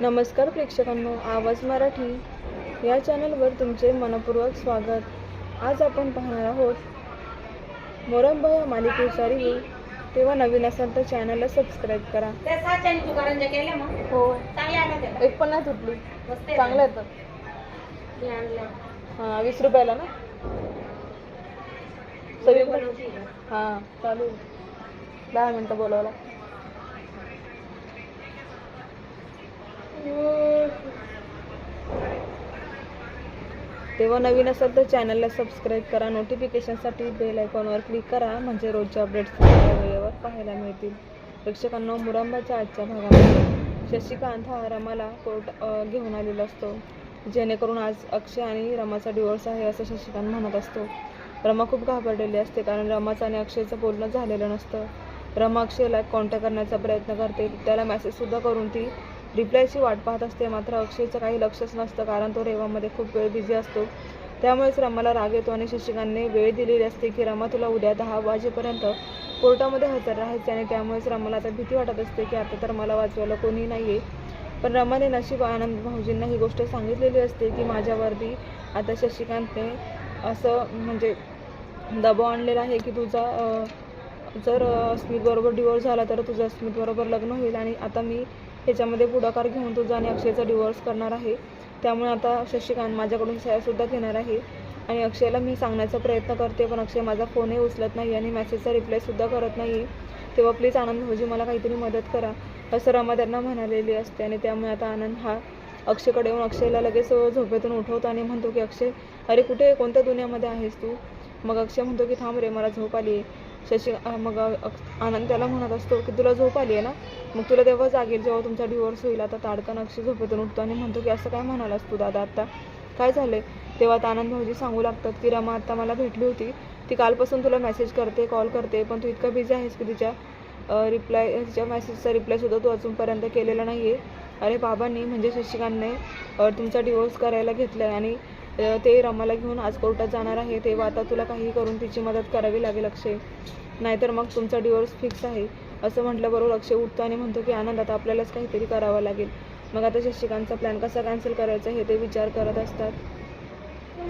नमस्कार प्रेक्षकांनो आवाज मराठी या चॅनलवर तुमचे मनपूर्वक स्वागत. आज आपण पाहणार आहोत मोरंब या मालिकेचा रिव्ह्यू तेव्हा नवीन असाल तर चॅनलला सबस्क्राईब करा. हो. एक पण नाही तुटली. चांगलं येतं हां वीस रुपयाला ना? सगळी? हां चालू. दहा मिनटं बोलावला तेव्हा नवीन असाल तर चॅनलला सबस्क्राईब करा. नोटिफिकेशनसाठी बेल आयकॉनवर क्लिक करा. म्हणजे रोजचे अपडेट्स वेळेवर पाहायला मिळतील. प्रेक्षकांना मुरंबाच्या आजच्या भागामध्ये शशिकांत हा रमाला कोर्ट घेऊन आलेला असतो. जेणेकरून आज अक्षय आणि रमाचा डिवोर्स आहे असं शशिकांत म्हणत असतो. रमा खूप घाबरलेली असते कारण रमाचं आणि अक्षयचं बोलणं झालेलं नसतं. रमा अक्षयला कॉन्टॅक्ट करण्याचा प्रयत्न करते. त्याला मेसेजसुद्धा करून ती रिप्लायची वाट पाहत असते मात्र अक्षयचं काही लक्षच नसतं कारण तो रेवामध्ये खूप वेळ बिझी असतो. त्यामुळेच रमाला राग येतो आणि शिक्षकांनी वेळ दिलेली असते की रमा तुला उद्या दहा वाजेपर्यंत कोर्टामध्ये हजर राहायचे आणि त्यामुळेच रमाला आता भीती वाटत असते की आता तर मला वाचवायला कोणी नाही आहे पण रमाने नशीब आनंद भाऊजींना ही गोष्ट सांगितलेली असते की माझ्यावरती आता शशिकांतने असं म्हणजे दबाव आणलेला आहे की तुझा जर अं, स्मितबरोबर डिवोर्स झाला तर तुझं स्मितबरोबर लग्न होईल आणि आता मी ह्याच्यामध्ये पुढाकार घेऊन तुझा आणि अक्षयचा डिवोर्स करणार आहे. त्यामुळे आता शशिकांत माझ्याकडून सह्यासुद्धा घेणार आहे. आणि अक्षयला मी सांगण्याचा प्रयत्न करते पण अक्षय माझा फोनही उचलत नाही आणि मेसेजचा रिप्लायसुद्धा करत नाही. तेव्हा प्लीज आनंद भाऊजी मला काहीतरी मदत करा असं रमा त्यांना म्हणालेली असते आणि त्यामुळे आता आनंद हा अक्षयकडे येऊन अक्षयला लगेच झोपेतून उठवतो आणि म्हणतो की अक्षय अरे कुठे? कोणत्या दुनियामध्ये आहेस तू? मग अक्षय म्हणतो की थांब रे मला झोप आली आहे. शशी मग आनंद त्याला म्हणत असतो की तुला झोप आली आहे ना? मग तुला तेव्हा जागेल जेव्हा तुमचा डिवोर्स होईल. आता ताडकन अक्षय झोपेतून उठतो आणि म्हणतो की असं काय म्हणालास तू दादा आत्ता काय झालंय? तेव्हा आता आनंद भाऊजी सांगू लागतात की रमा आत्ता मला भेटली होती. ती कालपासून तुला मेसेज करते कॉल करते पण तू इतका बिझी आहेस की तिच्या रिप्लाय तिच्या मेसेजचा रिप्लायसुद्धा तू अजूनपर्यंत केलेला नाही आहे अरे बाबांनी म्हणजे शशिकांतने तुमचा डिवोर्स करायला घेतला आहे आणि ते रमाला घेऊन आज कोर्टात जाणार आहे तेव्हा आता तुला काही करून तिची मदत करावी लागेल अक्षय. नाहीतर मग तुमचा डिवोर्स फिक्स आहे. असं म्हटल्याबरोबर अक्षय उठतो आणि म्हणतो की आनंद आता आपल्यालाच काहीतरी करावं लागेल. मग आता शशिकांतचा प्लॅन कसा कॅन्सल करायचा हे ते विचार करत असतात.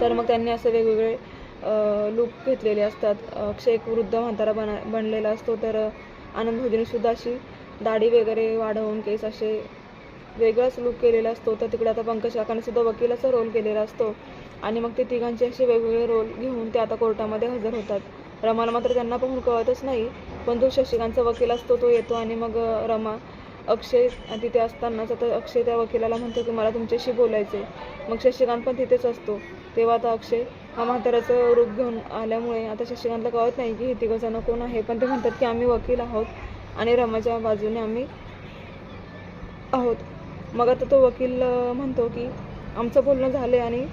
तर मग त्यांनी असे वेगवेगळे लुक घेतलेले असतात. अक्षय एक वृद्ध म्हातारा बना बनलेला असतो. तर आनंद सुद्धा अशी दाढी वगैरे वाढवून केस असे वेगळाच लुक केलेला असतो. तर तिकडे आता पंकज काकाने सुद्धा वकिलाचा रोल केलेला असतो. आणि मग ते तिघांचे असे वेगवेगळे रोल घेऊन ते आता कोर्टामध्ये हजर होतात. रमाला मात्र त्यांना पाहून कळतच नाही. पण जो शशिकांतचा वकील असतो तो येतो आणि मग रमा अक्षय तिथे असतानाच आता अक्षय त्या वकिलाला म्हणतो की मला तुमच्याशी बोलायचं आहे मग शशिकांत पण तिथेच असतो. तेव्हा आता अक्षय हा म्हाताऱ्याचं रूप घेऊन आल्यामुळे आता शशिकांतला कळत नाही की हे तिघंजणं कोण आहे. पण ते म्हणतात की आम्ही वकील आहोत आणि रमाच्या बाजूने आम्ही आहोत. मग आता तो वकील म्हणतो की आमचं बोलणं झालं आणि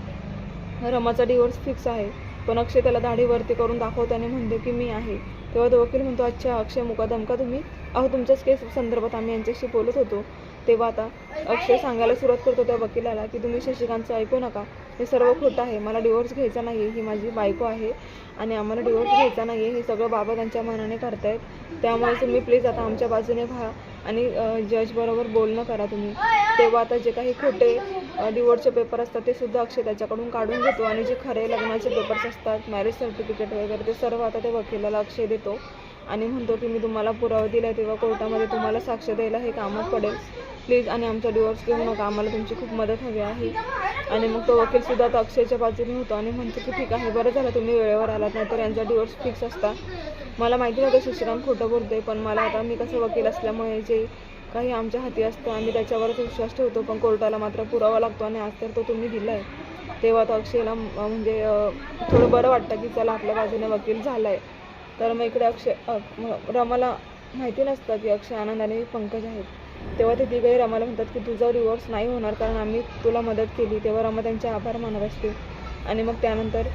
रमाचा डिवोर्स फिक्स आहे. पण अक्षय त्याला दाढी वरती करून दाखवताना म्हणतो की मी आहे. तेव्हा तो वकील म्हणतो अच्छा अक्षय मुकादम का तुम्ही? अहो तुमच्याच केस संदर्भात आम्ही यांच्याशी बोलत होतो. तेव्हा आता अक्षय सांगायला सुरुवात करतो त्या वकिलाला की तुम्ही शशिकांतचं ऐकू नका. हे सर्व खोटं आहे. मला डिवोर्स घ्यायचा नाही आहे ही माझी बायको आहे आणि आम्हाला डिवोर्स घ्यायचा नाही आहे हे सगळं बाबा त्यांच्या मनाने करतायत. त्यामुळे तुम्ही प्लीज आता आमच्या बाजूने व्हा आणि जजबरोबर बोलणं करा तुम्ही. तेव्हा आता जे काही खोटे डिवोर्सचे पेपर असतात ते सुद्धा अक्षय त्याच्याकडून काढून घेतो आणि जे खरे लग्नाचे पेपर्स असतात मॅरेज सर्टिफिकेट वगैरे ते सर्व आता ते वकिलाला अक्षय देतो. आणि म्हणतो की मी तुम्हाला पुरावा दिला तेव्हा कोर्टामध्ये तुम्हाला साक्ष द्यायला हे कामात पडेल. प्लीज आणि आमचा डिवोर्स घेऊ नका. आम्हाला तुमची खूप मदत हवी आहे. आणि मग तो वकीलसुद्धा आता अक्षयच्या बाजूने होतो आणि म्हणतो की ठीक आहे बरं झालं तुम्ही वेळेवर आलात नाही तर यांचा डिवोर्स फिक्स असता. मला माहिती नव्हतं शशिकांत खोटं बोलते पण मला आता मी कसं वकील असल्यामुळे जे काही आमच्या हाती असतं आम्ही त्याच्यावरच विश्वास ठेवतो पण कोर्टाला मात्र पुरावा लागतो आणि आज तर तो तुम्ही दिला आहे तेव्हा तो अक्षयला म्हणजे थोडं बरं वाटतं की चला आपल्या बाजूने वकील झाला आहे तर मग इकडे अक्षय रमाला माहिती नसतं की अक्षय आनंद आणि पंकज आहेत. तेव्हा ते तिघही रमाला म्हणतात की तुझा डिवोर्स नाही होणार कारण आम्ही तुला मदत केली. तेव्हा रमा त्यांचे आभार मानत असते. आणि मग त्यानंतर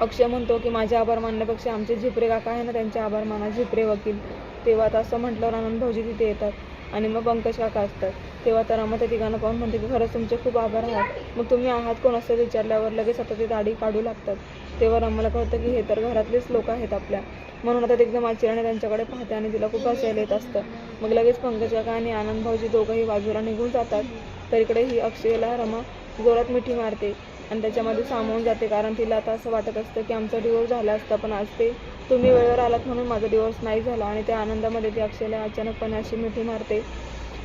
अक्षय म्हणतो की माझे आभार मानण्यापेक्षा आमचे झिपरे काका आहे ना त्यांचे आभार माना झिपरे वकील. तेव्हा आता असं म्हटल्यावर आनंद भाऊजी तिथे येतात आणि मग पंकज काका असतात. तेव्हा तर रमा त्या ठिकाणं पाहून म्हणते की खरंच तुमचे खूप आभार आहात. मग तुम्ही आहात कोण? असं विचारल्यावर लगेच आता ते दाढी काढू लागतात. तेव्हा आम्हाला कळतं की हे तर घरातलेच लोक आहेत आपल्या. म्हणून आता एकदम आश्चर्याने त्यांच्याकडे पाहते आणि तिला खूप हसायला येत असतं. मग लगेच पंकज काका आणि आनंद भाऊजी दोघंही बाजूला निघून जातात. तर इकडे ही अक्षयला रमा जोरात मिठी मारते आणि त्याच्यामध्ये सामावून जाते कारण तिला आता असं वाटत असतं की आमचा डिवोर्स झाला असता. पण आज ते तुम्ही वेळेवर आलात म्हणून माझा डिवोर्स नाही झाला आणि त्या आनंदामध्ये ती अक्षयला अचानकपणे अशी मिठी मारते.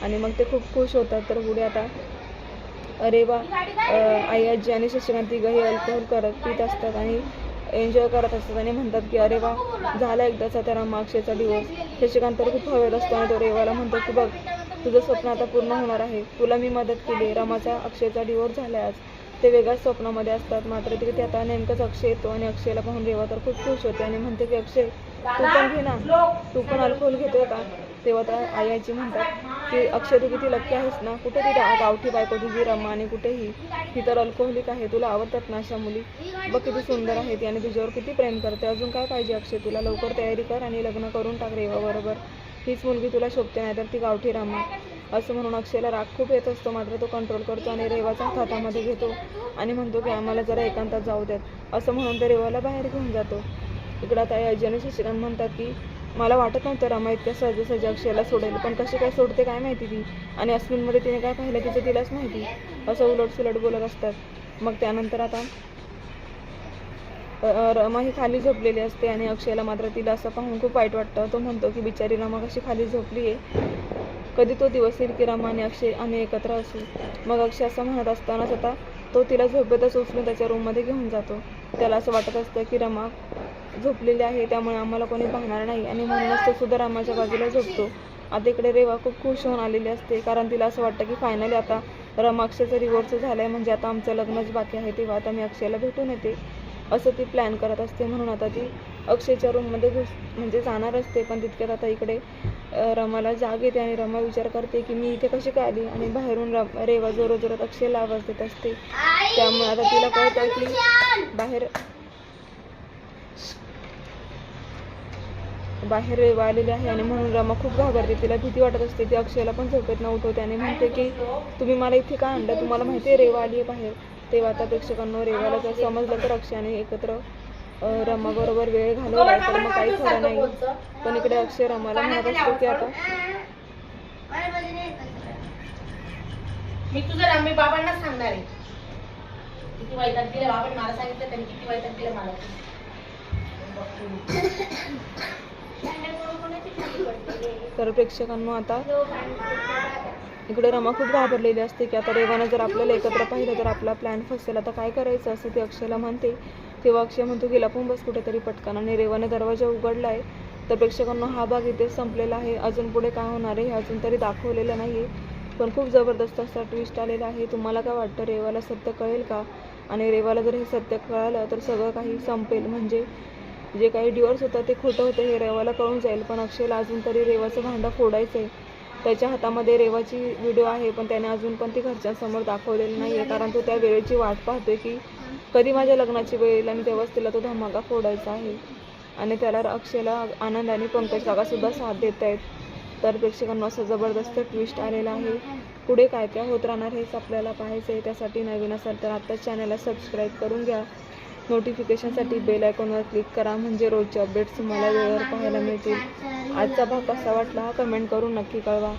आणि मग ते खूप खुश होतात. तर पुढे आता अरे वा. आई आजी आणि शशिकांत तिघंही अल्कोहोल करत पित असतात आणि एन्जॉय करत असतात आणि म्हणतात की अरे वा झाला एकदाचा त्या मागशेचा अक्षयचा दिवस. शिक्षकांत तर खूप हवेत असतो आणि तो रेवाला म्हणतो की बघ तुझं स्वप्न आता पूर्ण होणार आहे. तुला मी मदत केली. रमाचा अक्षयचा डिवोर्स झाला आज. ते वेगळ्याच स्वप्नामध्ये असतात. मात्र तिथे आता नेमकंच अक्षय येतो आणि अक्षयला पाहून रेवा तर खूप खुश होते आणि म्हणते की अक्षय तू पण घे ना. तू पण अल्कोहोल घेतोय का? तेव्हा तर आई आजी म्हणतात की अक्षय तू किती लक्की आहेस ना? कुठे ती गा- गावठी बायको तुझी रमा आणि कुठेही ही तर अल्कोहोलिक आहे तुला आवडतात ना अशा मुली? बघ किती सुंदर आहे ती आणि तुझ्यावर किती प्रेम करते. अजून काय पाहिजे अक्षय तुला? लवकर तयारी कर आणि लग्न करून टाक रेवा बरोबर. हीच मुलगी तुला शोभते नाही तर ती गावठी रामा असं म्हणून अक्षयला राग खूप येत असतो मात्र तो कंट्रोल करतो आणि रेवाचा हातामध्ये घेतो आणि म्हणतो की आम्हाला जरा एकांतात जाऊ द्यात. असं म्हणून ते रेवाला बाहेर घेऊन जातो. इकडं आता अजय आणि शशिकांत म्हणतात की मला वाटत नव्हतं रमा इतक्या सहजासहजी अक्षयला सोडेल पण कशी काय सोडते काय माहिती ती? आणि अस्मिनमध्ये तिने काय पाहिलं तिचं तिलाच माहिती? असं उलट सुलट बोलत असतात. मग त्यानंतर आता रमा ही खाली झोपलेली असते आणि अक्षयला मात्र तिला असं पाहून खूप वाईट वाटतं. तो म्हणतो की बिचारी रमा कशी खाली झोपली आहे कधी तो दिवस येईल की रमा आणि अक्षय आम्ही एकत्र असू? मग अक्षय असं म्हणत असतानाच आता तो तिला झोपेतच उचलून त्याच्या रूममध्ये घेऊन जातो. त्याला असं वाटत असतं की रमा झोपलेली आहे त्यामुळे आम्हाला कोणी पाहणार नाही. आणि म्हणूनच तो सुद्धा रामाच्या बाजूला झोपतो. आता इकडे रेवा खूप खुश होऊन आलेली असते कारण तिला असं वाटतं की फायनली आता रमाक्षचं अक्षयचं झालं आहे म्हणजे आता आमचं लग्नच बाकी आहे तेव्हा आता मी अक्षयला भेटून येते. असं ती प्लॅन करत असते म्हणून आता ती अक्षयच्या रूममध्ये घुस म्हणजे जाणार असते. पण तितक्यात आता इकडे रमाला जाग येते आणि रमा विचार करते की मी इथे कशी काय आली? आणि बाहेरून रम रेवा जोरात जोरात अक्षयला आवाज देत असते. त्यामुळे आता तिला कळतं की बाहेर बाहेर रेवा आलेली आहे आणि म्हणून रमा खूप घाबरते. तिला भीती वाटत असते. ती अक्षयला पण झोपेत न उठवते आणि म्हणते की तुम्ही मला इथे का आणलं? तुम्हाला माहिती आहे रेवा आली आहे बाहेर. तेव्हा आता प्रेक्षकांना रेवाला जर समजलं तर अक्षयाने एकत्र रमाबरोबर वेळ घालवला तर मग काही खरं नाही. पण इकडे अक्षय रमाला म्हणत असतो की आता मी तुझं मी बाबांना सांगणार आहे. किती वैताग दिलं बाबांनी मला सांगितलं त्यांनी किती वैताग दिलं मला तर प्रेक्षकांनो आता इकडे रमा खूप घाबरलेली असते की आता रेवानं जर आपल्याला एकत्र पाहिलं तर आपला प्लॅन फसेल आता काय करायचं? असं ती अक्षयला म्हणते. तेव्हा अक्षय म्हणतो की लपून बस कुठेतरी पटकन. आणि रेवाने दरवाजा उघडला आहे तर प्रेक्षकांना हा भाग इथे संपलेला आहे. अजून पुढे काय होणार आहे हे अजून तरी दाखवलेलं नाही आहे पण खूप जबरदस्त असा ट्विस्ट आलेला आहे. तुम्हाला काय वाटतं? रेवाला सत्य कळेल का? आणि रेवाला जर हे सत्य कळालं तर सगळं काही संपेल. म्हणजे जे काही डिवोर्स होतं ते खोटं होतं हे रेवाला कळून जाईल. पण अक्षयला अजून तरी रेवाचं भांडं फोडायचं आहे त्याच्या हातामध्ये रेवाची व्हिडिओ आहे पण त्याने अजून पण ती घरच्यांसमोर दाखवलेली नाही आहे कारण तो त्या वेळेची वाट पाहतोय की कधी माझ्या लग्नाची वेळ येईल आणि तेव्हाच तिला तो धमाका फोडायचा आहे. आणि त्याला अक्षयला आनंद आणि पंकज काकासुद्धा साथ देत आहेत तर प्रेक्षकांना असं जबरदस्त ट्विस्ट आलेला आहे. पुढे काय काय होत राहणार हेच आपल्याला पाहायचं आहे त्यासाठी नवीन असाल तर आत्ताच चॅनलला सबस्क्राईब करून घ्या. नोटिफिकेशनसाठी बेल आयकॉनवर क्लिक करा. म्हणजे रोजचे अपडेट्स तुम्हाला वेळेवर पाहायला मिळतील. आजचा भाग कसा वाटला हा कमेंट करून नक्की कळवा.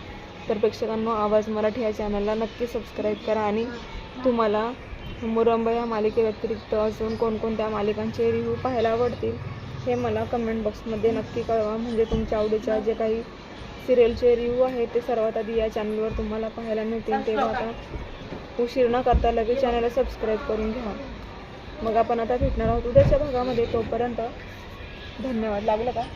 तर प्रेक्षकांनो आवाज मराठी या चॅनलला नक्की सबस्क्राईब करा आणि तुम्हाला मुरंब या मालिकेव्यतिरिक्त अजून कोणकोणत्या मालिकांचे रिव्ह्यू पाहायला आवडतील हे मला कमेंट बॉक्समध्ये नक्की कळवा. म्हणजे तुमच्या आवडीच्या जे काही सिरियलचे रिव्ह्यू आहेत ते सर्वात आधी या चॅनलवर तुम्हाला पाहायला मिळतील. तेव्हा आता उशीर न करता लगेच चॅनलला सबस्क्राईब करून घ्या. मग आपण आता भेटणार आहोत उद्याच्या भागामध्ये. तोपर्यंत धन्यवाद. लागलं का?